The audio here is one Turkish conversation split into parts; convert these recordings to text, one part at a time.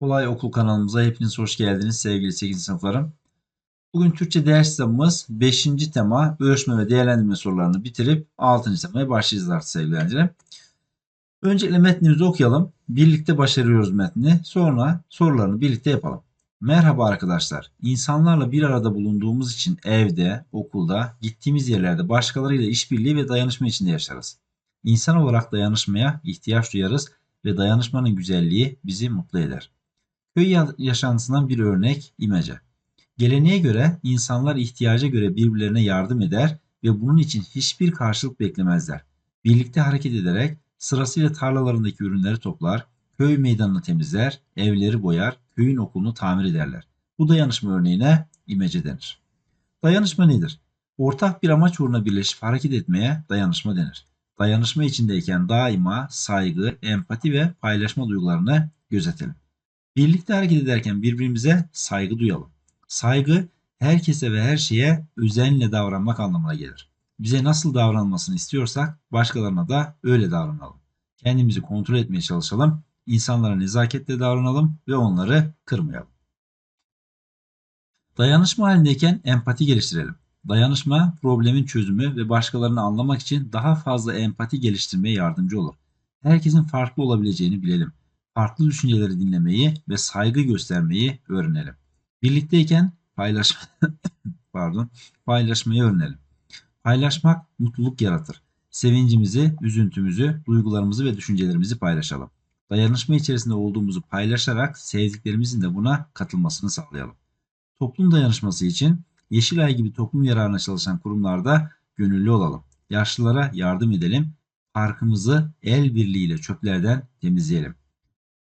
Kolay Okul kanalımıza hepiniz hoş geldiniz sevgili 8. sınıflarım. Bugün Türkçe ders kitabımız 5. tema ölçme ve değerlendirme sorularını bitirip 6. temaya başlayacağız artık sevgili öğrencilerim. Öncelikle metnimizi okuyalım. Birlikte başarıyoruz metni. Sonra sorularını birlikte yapalım. Merhaba arkadaşlar. İnsanlarla bir arada bulunduğumuz için evde, okulda, gittiğimiz yerlerde başkalarıyla işbirliği ve dayanışma içinde yaşarız. İnsan olarak dayanışmaya ihtiyaç duyarız ve dayanışmanın güzelliği bizi mutlu eder. Köy ya- yaşantısından bir örnek imece. Geleneğe göre insanlar ihtiyaca göre birbirlerine yardım eder ve bunun için hiçbir karşılık beklemezler. Birlikte hareket ederek sırasıyla tarlalarındaki ürünleri toplar, köy meydanını temizler, evleri boyar, köyün okulunu tamir ederler. Bu dayanışma örneğine imece denir. Dayanışma nedir? Ortak bir amaç uğruna birleşip hareket etmeye dayanışma denir. Dayanışma içindeyken daima saygı, empati ve paylaşma duygularını gözetelim. Birlikte hareket ederken birbirimize saygı duyalım. Saygı herkese ve her şeye özenle davranmak anlamına gelir. Bize nasıl davranmasını istiyorsak başkalarına da öyle davranalım. Kendimizi kontrol etmeye çalışalım, insanlara nezaketle davranalım ve onları kırmayalım. Dayanışma halindeyken empati geliştirelim. Dayanışma problemin çözümü ve başkalarını anlamak için daha fazla empati geliştirmeye yardımcı olur. Herkesin farklı olabileceğini bilelim farklı düşünceleri dinlemeyi ve saygı göstermeyi öğrenelim. Birlikteyken paylaş pardon, paylaşmayı öğrenelim. Paylaşmak mutluluk yaratır. Sevincimizi, üzüntümüzü, duygularımızı ve düşüncelerimizi paylaşalım. Dayanışma içerisinde olduğumuzu paylaşarak sevdiklerimizin de buna katılmasını sağlayalım. Toplum dayanışması için Yeşilay gibi toplum yararına çalışan kurumlarda gönüllü olalım. Yaşlılara yardım edelim. Parkımızı el birliğiyle çöplerden temizleyelim.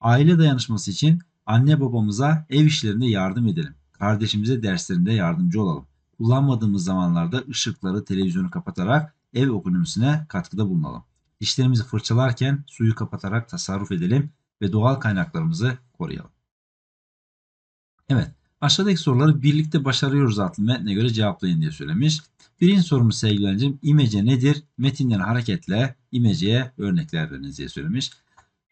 Aile dayanışması için anne babamıza ev işlerinde yardım edelim. Kardeşimize derslerinde yardımcı olalım. Kullanmadığımız zamanlarda ışıkları, televizyonu kapatarak ev ekonomisine katkıda bulunalım. Dişlerimizi fırçalarken suyu kapatarak tasarruf edelim ve doğal kaynaklarımızı koruyalım. Evet, aşağıdaki soruları birlikte başarıyoruz adlı metne göre cevaplayın diye söylemiş. Birinci sorumuz sevgili öğrencim, imece nedir? Metinden hareketle imeceye örnekler veriniz diye söylemiş.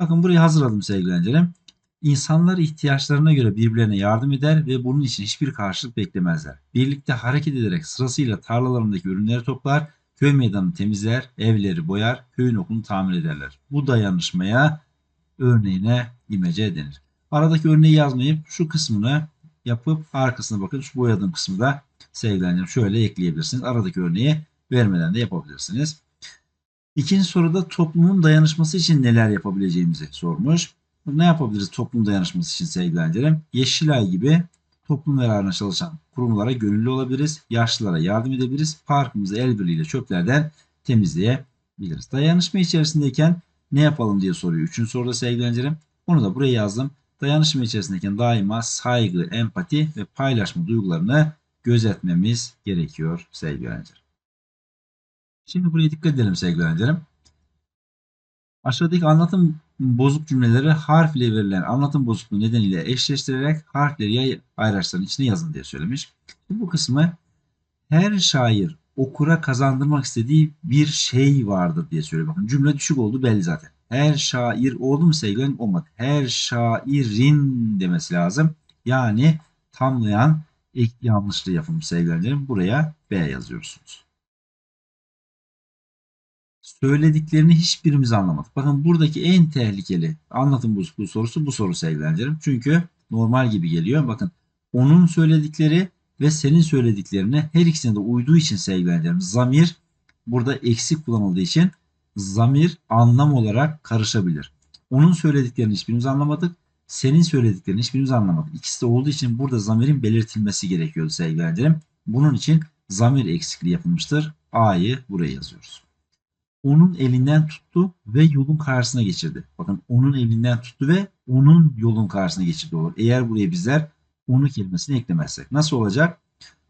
Bakın burayı hazırladım sevgili öğrencilerim. İnsanlar ihtiyaçlarına göre birbirlerine yardım eder ve bunun için hiçbir karşılık beklemezler. Birlikte hareket ederek sırasıyla tarlalarındaki ürünleri toplar, köy meydanını temizler, evleri boyar, köyün okulunu tamir ederler. Bu dayanışmaya örneğine imece denir. Aradaki örneği yazmayıp şu kısmını yapıp arkasına bakın şu boyadığım kısmı da sevgili öğrencilerim şöyle ekleyebilirsiniz. Aradaki örneği vermeden de yapabilirsiniz. İkinci soruda toplumun dayanışması için neler yapabileceğimizi sormuş. Ne yapabiliriz toplum dayanışması için sevgili öğrencilerim? Yeşilay gibi toplum yararına çalışan kurumlara gönüllü olabiliriz. Yaşlılara yardım edebiliriz. Parkımızı el birliğiyle çöplerden temizleyebiliriz. Dayanışma içerisindeyken ne yapalım diye soruyor. Üçüncü soruda sevgili öğrencilerim. Onu da buraya yazdım. Dayanışma içerisindeyken daima saygı, empati ve paylaşma duygularını gözetmemiz gerekiyor sevgili öğrencilerim. Şimdi buraya dikkat edelim sevgili öğrencilerim. Aşağıdaki anlatım bozuk cümleleri harf ile verilen anlatım bozukluğu nedeniyle eşleştirerek harfleri yay ayraçların içine yazın diye söylemiş. Bu kısmı her şair okura kazandırmak istediği bir şey vardır diye söylüyor. Bakın cümle düşük oldu belli zaten. Her şair oldu mu sevgilerim? Olmadı. Her şairin demesi lazım. Yani tamlayan ek yanlışlığı yapılmış sevgilerim. Buraya B yazıyorsunuz söylediklerini hiçbirimiz anlamadık. Bakın buradaki en tehlikeli anlatım bozukluğu sorusu bu soru sevgilerim. Çünkü normal gibi geliyor. Bakın onun söyledikleri ve senin söylediklerine her ikisine de uyduğu için sevgilerim. Zamir burada eksik kullanıldığı için zamir anlam olarak karışabilir. Onun söylediklerini hiçbirimiz anlamadık. Senin söylediklerini hiçbirimiz anlamadık. İkisi de olduğu için burada zamirin belirtilmesi gerekiyordu sevgilerim. Bunun için zamir eksikliği yapılmıştır. A'yı buraya yazıyoruz onun elinden tuttu ve yolun karşısına geçirdi. Bakın onun elinden tuttu ve onun yolun karşısına geçirdi olur. Eğer buraya bizler onu kelimesini eklemezsek. Nasıl olacak?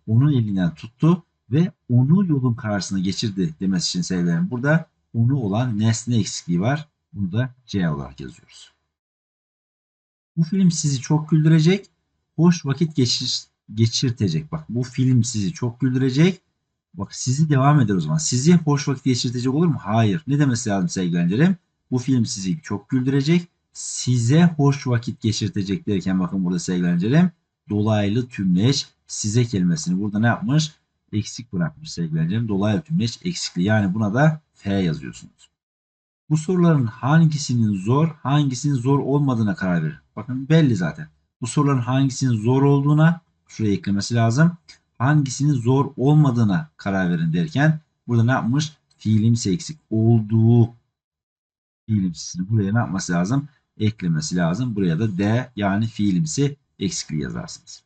Onun elinden tuttu ve onu yolun karşısına geçirdi demesi için sevgilerim. Burada onu olan nesne eksikliği var. Bunu da C olarak yazıyoruz. Bu film sizi çok güldürecek, hoş vakit geçir, geçirtecek. Bak bu film sizi çok güldürecek, Bak sizi devam eder o zaman. Sizi hoş vakit geçirtecek olur mu? Hayır. Ne demesi lazım sevgilendirim? Bu film sizi çok güldürecek. Size hoş vakit geçirtecek derken bakın burada sevgilendirim. Dolaylı tümleç size kelimesini burada ne yapmış? Eksik bırakmış sevgilendirim. Dolaylı tümleç eksikli. Yani buna da F yazıyorsunuz. Bu soruların hangisinin zor, hangisinin zor olmadığına karar verin. Bakın belli zaten. Bu soruların hangisinin zor olduğuna şuraya eklemesi lazım. Hangisinin zor olmadığına karar verin derken burada ne yapmış? Fiilimsi eksik. Olduğu fiilimsisini buraya ne yapması lazım? Eklemesi lazım. Buraya da D yani fiilimsi eksikliği yazarsınız.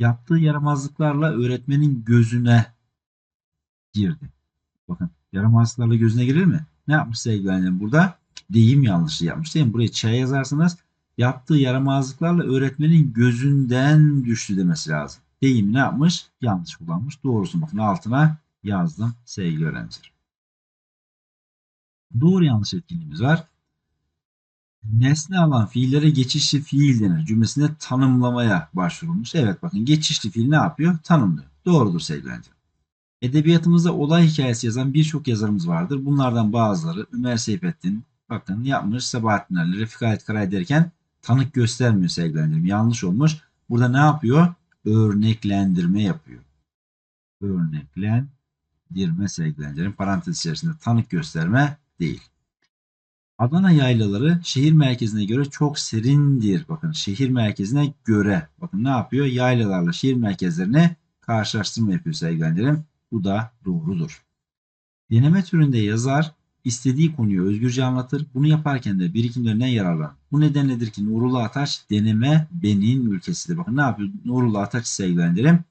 Yaptığı yaramazlıklarla öğretmenin gözüne girdi. Bakın yaramazlıklarla gözüne girir mi? Ne yapmış sevgili annem burada? Deyim yanlışı yapmış değil mi? Buraya Ç yazarsınız. Yaptığı yaramazlıklarla öğretmenin gözünden düştü demesi lazım. Deyim ne yapmış? Yanlış kullanmış. Doğrusu bakın altına yazdım sevgili öğrenciler. Doğru yanlış etkinliğimiz var. Nesne alan fiillere geçişli fiil denir cümlesinde tanımlamaya başvurulmuş. Evet bakın geçişli fiil ne yapıyor? Tanımlıyor. Doğrudur sevgili. Edebiyatımızda olay hikayesi yazan birçok yazarımız vardır. Bunlardan bazıları Ömer Seyfettin bakın yapmış Sabahattin Ali, Refik Halit Karay derken tanık göstermiyor sevgilendirim. Yanlış olmuş. Burada ne yapıyor? Örneklendirme yapıyor. Örneklendirme sevgilendirim. Parantez içerisinde tanık gösterme değil. Adana yaylaları şehir merkezine göre çok serindir. Bakın şehir merkezine göre. Bakın ne yapıyor? Yaylalarla şehir merkezlerine karşılaştırma yapıyor sevgilendirim. Bu da doğrudur. Deneme türünde yazar istediği konuyu özgürce anlatır. Bunu yaparken de birikimlerinden yararlanır. Bu nedenledir ki Nurullah Ataç deneme benim ülkesidir. Bakın ne yapıyor? Nurullah Ataç sevgilendirim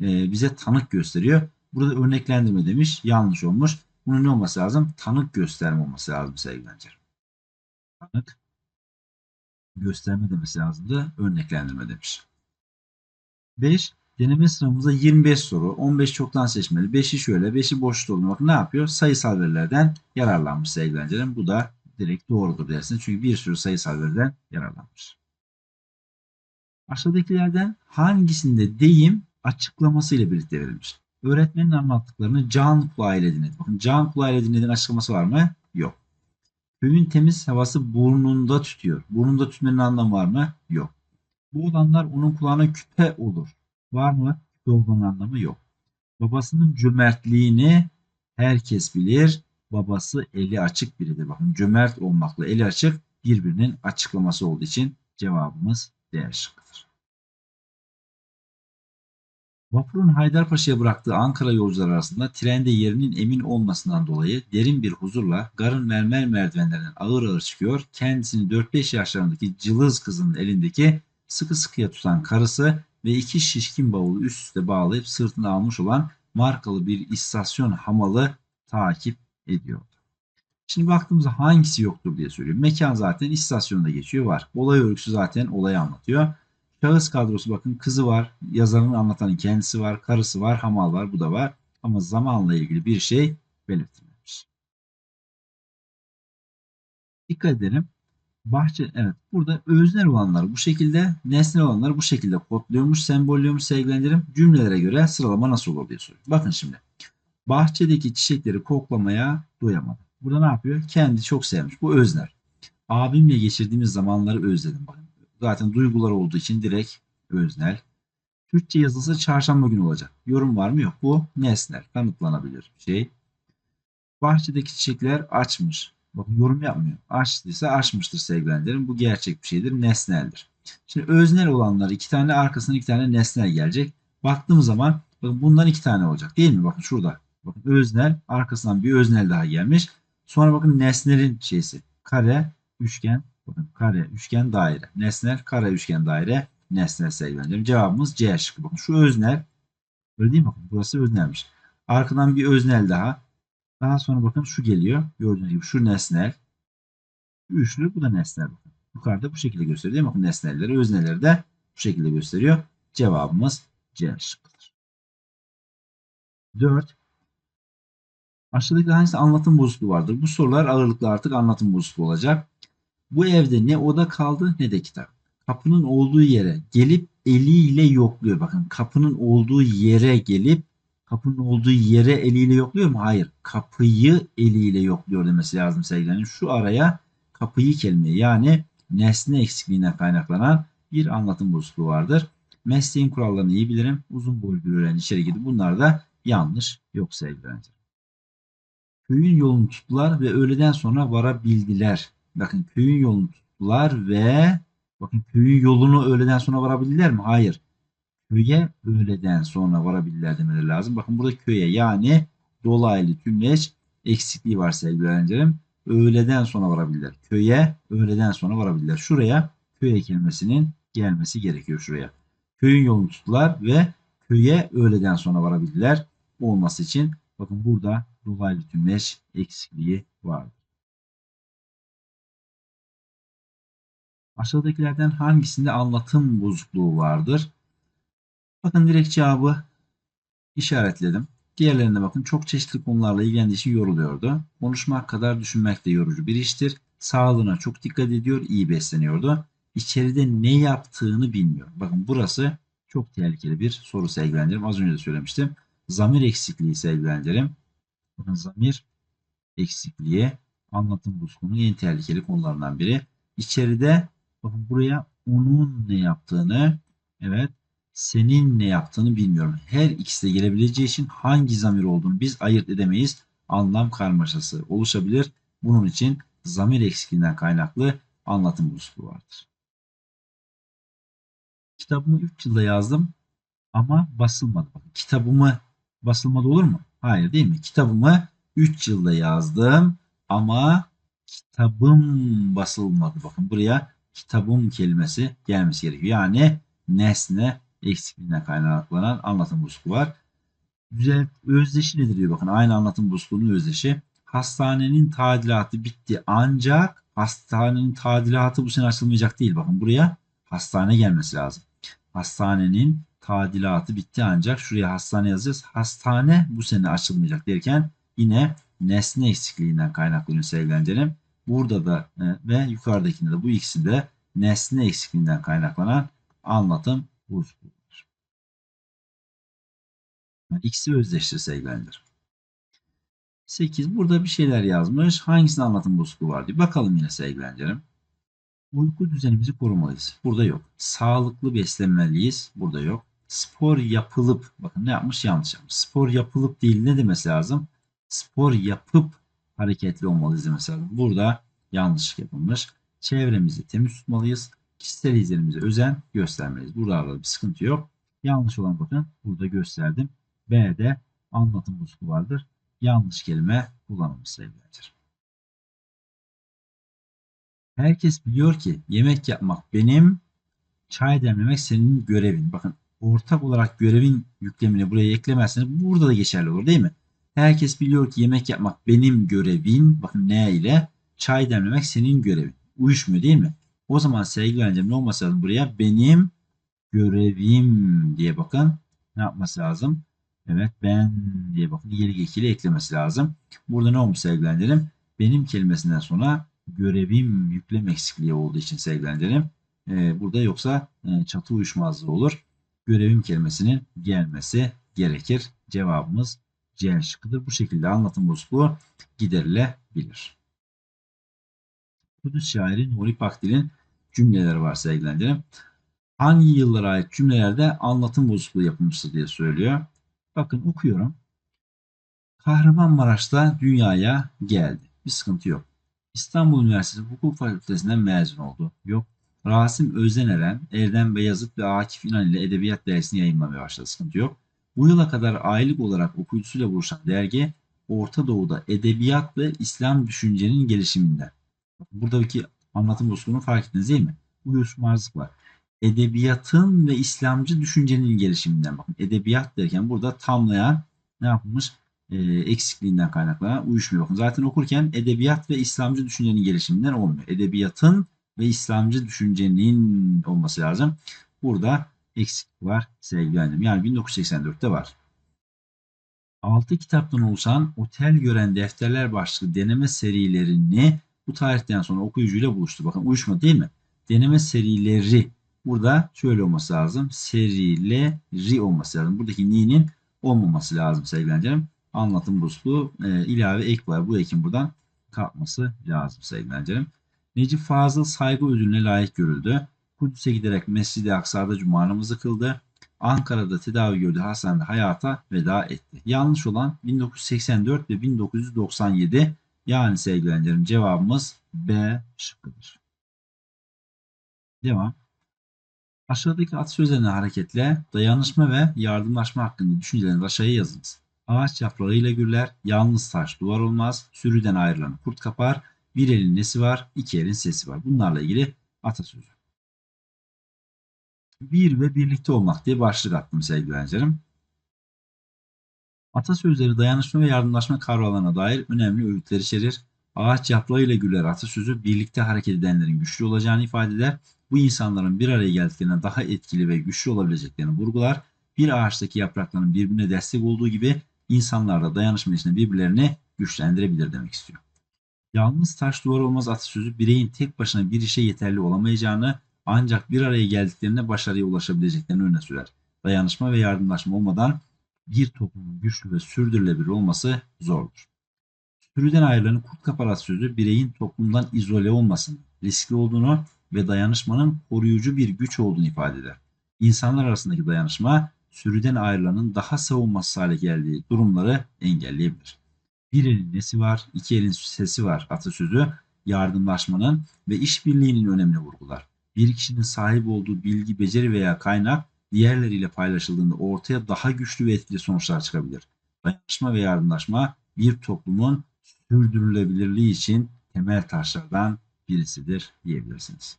e, bize tanık gösteriyor. Burada örneklendirme demiş. Yanlış olmuş. Bunun ne olması lazım? Tanık gösterme olması lazım sevgilendirim. Tanık gösterme demesi lazımdı. Örneklendirme demiş. 5. Deneme sınavımızda 25 soru, 15 çoktan seçmeli, 5'i şöyle, 5'i boş. Bakın ne yapıyor? Sayısal verilerden yararlanmış sevgili Bu da direkt doğrudur dersiniz. Çünkü bir sürü sayısal veriden yararlanmış. Aşağıdakilerden hangisinde deyim açıklaması ile birlikte verilmiş? Öğretmenin anlattıklarını can kulağıyla dinledi. Bakın can kulağıyla dinlediğin açıklaması var mı? Yok. Köyün temiz havası burnunda tütüyor. Burnunda tütmenin anlamı var mı? Yok. Bu olanlar onun kulağına küpe olur. Var mı? Yoldan anlamı yok. Babasının cömertliğini herkes bilir. Babası eli açık biridir. Bakın cömert olmakla eli açık birbirinin açıklaması olduğu için cevabımız D şıkkıdır. Vapurun Haydarpaşa'ya bıraktığı Ankara yolcular arasında trende yerinin emin olmasından dolayı derin bir huzurla garın mermer merdivenlerinden ağır ağır çıkıyor. Kendisini 4-5 yaşlarındaki cılız kızın elindeki sıkı sıkıya tutan karısı ve iki şişkin bavulu üst üste bağlayıp sırtına almış olan markalı bir istasyon hamalı takip ediyordu. Şimdi baktığımızda hangisi yoktur diye söylüyorum. Mekan zaten istasyonda geçiyor var. Olay örgüsü zaten olayı anlatıyor. Şahıs kadrosu bakın kızı var, yazarın anlatanın kendisi var, karısı var, hamal var, bu da var. Ama zamanla ilgili bir şey belirtilmemiş. Dikkat edelim. Bahçe evet burada öznel olanları bu şekilde nesnel olanları bu şekilde kodluyormuş, sembolliyormuş sevgilendirim. Cümlelere göre sıralama nasıl olur diye soruyor. Bakın şimdi. Bahçedeki çiçekleri koklamaya doyamadı. Burada ne yapıyor? Kendi çok sevmiş. Bu öznel. Abimle geçirdiğimiz zamanları özledim. Bakın. Zaten duygular olduğu için direkt öznel. Türkçe yazısı çarşamba günü olacak. Yorum var mı? Yok. Bu nesnel. Kanıtlanabilir bir şey. Bahçedeki çiçekler açmış. Bakın yorum yapmıyor. Açtıysa açmıştır sevgilendirim. Bu gerçek bir şeydir. Nesneldir. Şimdi öznel olanlar iki tane arkasına iki tane nesnel gelecek. Baktığım zaman bakın bundan iki tane olacak. Değil mi? Bakın şurada. Bakın öznel arkasından bir öznel daha gelmiş. Sonra bakın nesnelin şeysi. Kare, üçgen, kare, üçgen, daire. Nesnel, kare, üçgen, daire. Nesnel sevgilendirim. Cevabımız C şıkkı. Bakın şu öznel. Öyle değil mi? Bakın burası öznelmiş. Arkadan bir öznel daha. Daha sonra bakın şu geliyor. Gördüğünüz gibi şu nesnel. Üçlü bu da nesnel. Bakın. Yukarıda bu şekilde gösteriyor değil mi? Bakın nesnelleri, özneleri de bu şekilde gösteriyor. Cevabımız C şıkkıdır. 4. Aşağıdaki hangisi anlatım bozukluğu vardır? Bu sorular ağırlıklı artık anlatım bozukluğu olacak. Bu evde ne oda kaldı ne de kitap. Kapının olduğu yere gelip eliyle yokluyor. Bakın kapının olduğu yere gelip kapının olduğu yere eliyle yokluyor mu? Hayır. Kapıyı eliyle yokluyor demesi lazım sevgilerim. Şu araya kapıyı kelimeyi yani nesne eksikliğinden kaynaklanan bir anlatım bozukluğu vardır. Mesleğin kurallarını iyi bilirim. Uzun boylu bir öğrenci içeri girdi. Bunlar da yanlış yok sevgili öğrenciler. Köyün yolunu tuttular ve öğleden sonra varabildiler. Bakın köyün yolunu tuttular ve bakın köyün yolunu öğleden sonra varabildiler mi? Hayır. Köye öğleden sonra varabildiler demeleri lazım. Bakın burada köye yani dolaylı tümleç eksikliği var sevgili öğrencilerim. Öğleden sonra varabildiler. Köye öğleden sonra varabildiler. Şuraya köye kelimesinin gelmesi gerekiyor şuraya. Köyün yolunu tuttular ve köye öğleden sonra varabildiler. Olması için bakın burada dolaylı tümleç eksikliği vardır. Aşağıdakilerden hangisinde anlatım bozukluğu vardır? Bakın direkt cevabı işaretledim. Diğerlerine bakın çok çeşitli konularla ilgilendiği için yoruluyordu. Konuşmak kadar düşünmek de yorucu bir iştir. Sağlığına çok dikkat ediyor, iyi besleniyordu. İçeride ne yaptığını bilmiyor. Bakın burası çok tehlikeli bir soru sevgilendirim. Az önce de söylemiştim. Zamir eksikliği sevgilendirim. Bakın zamir eksikliği anlatım bozukluğunun en tehlikeli konularından biri. İçeride bakın buraya onun ne yaptığını evet senin ne yaptığını bilmiyorum. Her ikisi de gelebileceği için hangi zamir olduğunu biz ayırt edemeyiz. Anlam karmaşası oluşabilir. Bunun için zamir eksikliğinden kaynaklı anlatım bozukluğu vardır. Kitabımı 3 yılda yazdım ama basılmadı. Bakın, kitabımı basılmadı olur mu? Hayır değil mi? Kitabımı 3 yılda yazdım ama kitabım basılmadı. Bakın buraya kitabım kelimesi gelmesi gerekiyor. Yani nesne eksikliğinden kaynaklanan anlatım bozukluğu var. Güzel özdeşi nedir diyor bakın aynı anlatım bozukluğunun özdeşi. Hastanenin tadilatı bitti ancak hastanenin tadilatı bu sene açılmayacak değil. Bakın buraya hastane gelmesi lazım. Hastanenin tadilatı bitti ancak şuraya hastane yazacağız. Hastane bu sene açılmayacak derken yine nesne eksikliğinden kaynaklanıyor sevgilencelim. Burada da e, ve yukarıdakinde de bu ikisi de nesne eksikliğinden kaynaklanan anlatım bozukluğudur. Yani ikisi özdeştir sevgilendir. 8. Burada bir şeyler yazmış. Hangisinin anlatım bozukluğu var diye. Bakalım yine sevgilendirim. Uyku düzenimizi korumalıyız. Burada yok. Sağlıklı beslenmeliyiz. Burada yok. Spor yapılıp, bakın ne yapmış yanlış yapmış. Spor yapılıp değil ne demesi lazım? Spor yapıp hareketli olmalıyız lazım. Burada yanlış yapılmış. Çevremizi temiz tutmalıyız. Kişisel izlerimize özen göstermeliyiz. Burada bir sıkıntı yok. Yanlış olan bakın burada gösterdim. B'de anlatım bozukluğu vardır. Yanlış kelime kullanılmış sevgilerdir. Herkes biliyor ki yemek yapmak benim, çay demlemek senin görevin. Bakın ortak olarak görevin yüklemini buraya eklemezseniz burada da geçerli olur değil mi? Herkes biliyor ki yemek yapmak benim görevim. Bakın ne ile? Çay demlemek senin görevin. Uyuşmuyor değil mi? O zaman sevgili öğrencim ne olması lazım buraya? Benim görevim diye bakın. Ne yapması lazım? Evet ben diye bakın ileri ekili eklemesi lazım. Burada ne olmuş sevgili öğrencim? Benim kelimesinden sonra görevim yüklem eksikliği olduğu için sevgili e, burada yoksa e, çatı uyuşmazlığı olur. Görevim kelimesinin gelmesi gerekir. Cevabımız C şıkkıdır. Bu şekilde anlatım bozukluğu giderilebilir. Kudüs şairi Nuri Pakdil'in cümleleri var sevgilendirim. Hangi yıllara ait cümlelerde anlatım bozukluğu yapılmıştır diye söylüyor. Bakın okuyorum. Kahramanmaraş'ta dünyaya geldi. Bir sıkıntı yok. İstanbul Üniversitesi Hukuk Fakültesinden mezun oldu. Yok. Rasim Özeneren, Erdem Beyazıt ve Akif İnan ile Edebiyat dersini yayınlamaya başladı. Sıkıntı yok. Bu yıla kadar aylık olarak okuyucusuyla buluşan dergi Orta Doğu'da edebiyat ve İslam düşüncenin gelişiminde. Buradaki anlatım bozukluğunu fark ettiniz değil mi? Uyuşmazlık var. Edebiyatın ve İslamcı düşüncenin gelişiminden bakın. Edebiyat derken burada tamlayan ne yapılmış? E, eksikliğinden kaynaklanan uyuşmuyor. Bakın zaten okurken edebiyat ve İslamcı düşüncenin gelişiminden olmuyor. Edebiyatın ve İslamcı düşüncenin olması lazım. Burada eksiklik var sevgili öğrencim. Yani 1984'te var. 6 kitaptan oluşan Otel Gören Defterler başlıklı deneme serilerini bu tarihten sonra okuyucuyla buluştu. Bakın uyuşma değil mi? Deneme serileri burada şöyle olması lazım. Serileri olması lazım. Buradaki ni'nin olmaması lazım sevgili öğrencilerim. Anlatım buslu e, ilave ek var. Bu ekin buradan kalkması lazım sevgili öğrencilerim. Necip Fazıl saygı ödülüne layık görüldü. Kudüs'e giderek Mescid-i Aksa'da cuma namazı kıldı. Ankara'da tedavi gördüğü hastanede hayata veda etti. Yanlış olan 1984 ve 1997 yani sevgili öğrencilerim cevabımız B şıkkıdır. Devam. Aşağıdaki atasözlerine hareketle dayanışma ve yardımlaşma hakkında düşüncelerinizi aşağıya yazınız. Ağaç yaprağıyla gürler, yalnız taş duvar olmaz, sürüden ayrılan kurt kapar, bir elin nesi var, iki elin sesi var. Bunlarla ilgili atasözü. Bir ve birlikte olmak diye başlık attım sevgili öğrencilerim. Atasözleri dayanışma ve yardımlaşma kavramlarına dair önemli öğütler içerir. Ağaç yaprağıyla güler atasözü birlikte hareket edenlerin güçlü olacağını ifade eder. Bu insanların bir araya geldiklerinde daha etkili ve güçlü olabileceklerini vurgular. Bir ağaçtaki yaprakların birbirine destek olduğu gibi insanlar da dayanışma içinde birbirlerini güçlendirebilir demek istiyor. Yalnız taş duvar olmaz atasözü bireyin tek başına bir işe yeterli olamayacağını ancak bir araya geldiklerinde başarıya ulaşabileceklerini öne sürer. Dayanışma ve yardımlaşma olmadan bir toplumun güçlü ve sürdürülebilir olması zordur. Sürüden ayrılan kurt kapar atasözü bireyin toplumdan izole olmasını, riskli olduğunu ve dayanışmanın koruyucu bir güç olduğunu ifade eder. İnsanlar arasındaki dayanışma sürüden ayrılanın daha savunmasız hale geldiği durumları engelleyebilir. Bir elin nesi var, iki elin sesi var atasözü yardımlaşmanın ve işbirliğinin önemini vurgular. Bir kişinin sahip olduğu bilgi, beceri veya kaynak diğerleriyle paylaşıldığında ortaya daha güçlü ve etkili sonuçlar çıkabilir. Dayanışma ve yardımlaşma bir toplumun sürdürülebilirliği için temel taşlardan birisidir diyebilirsiniz.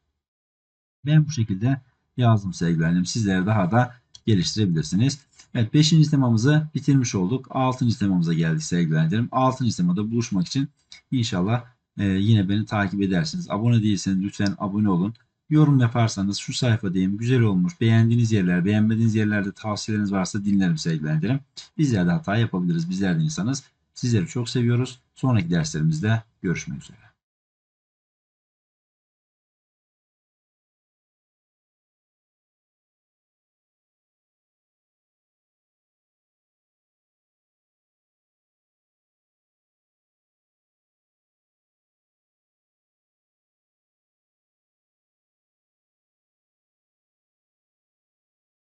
Ben bu şekilde yazdım sevgilerim. Sizlere daha da geliştirebilirsiniz. Evet 5. temamızı bitirmiş olduk. 6. temamıza geldik sevgilerim. 6. temada buluşmak için inşallah e, yine beni takip edersiniz. Abone değilseniz lütfen abone olun. Yorum yaparsanız şu sayfadayım güzel olmuş beğendiğiniz yerler beğenmediğiniz yerlerde tavsiyeleriniz varsa dinlerim sevgilerim. Bizler de hata yapabiliriz bizler de insanız. Sizleri çok seviyoruz. Sonraki derslerimizde görüşmek üzere.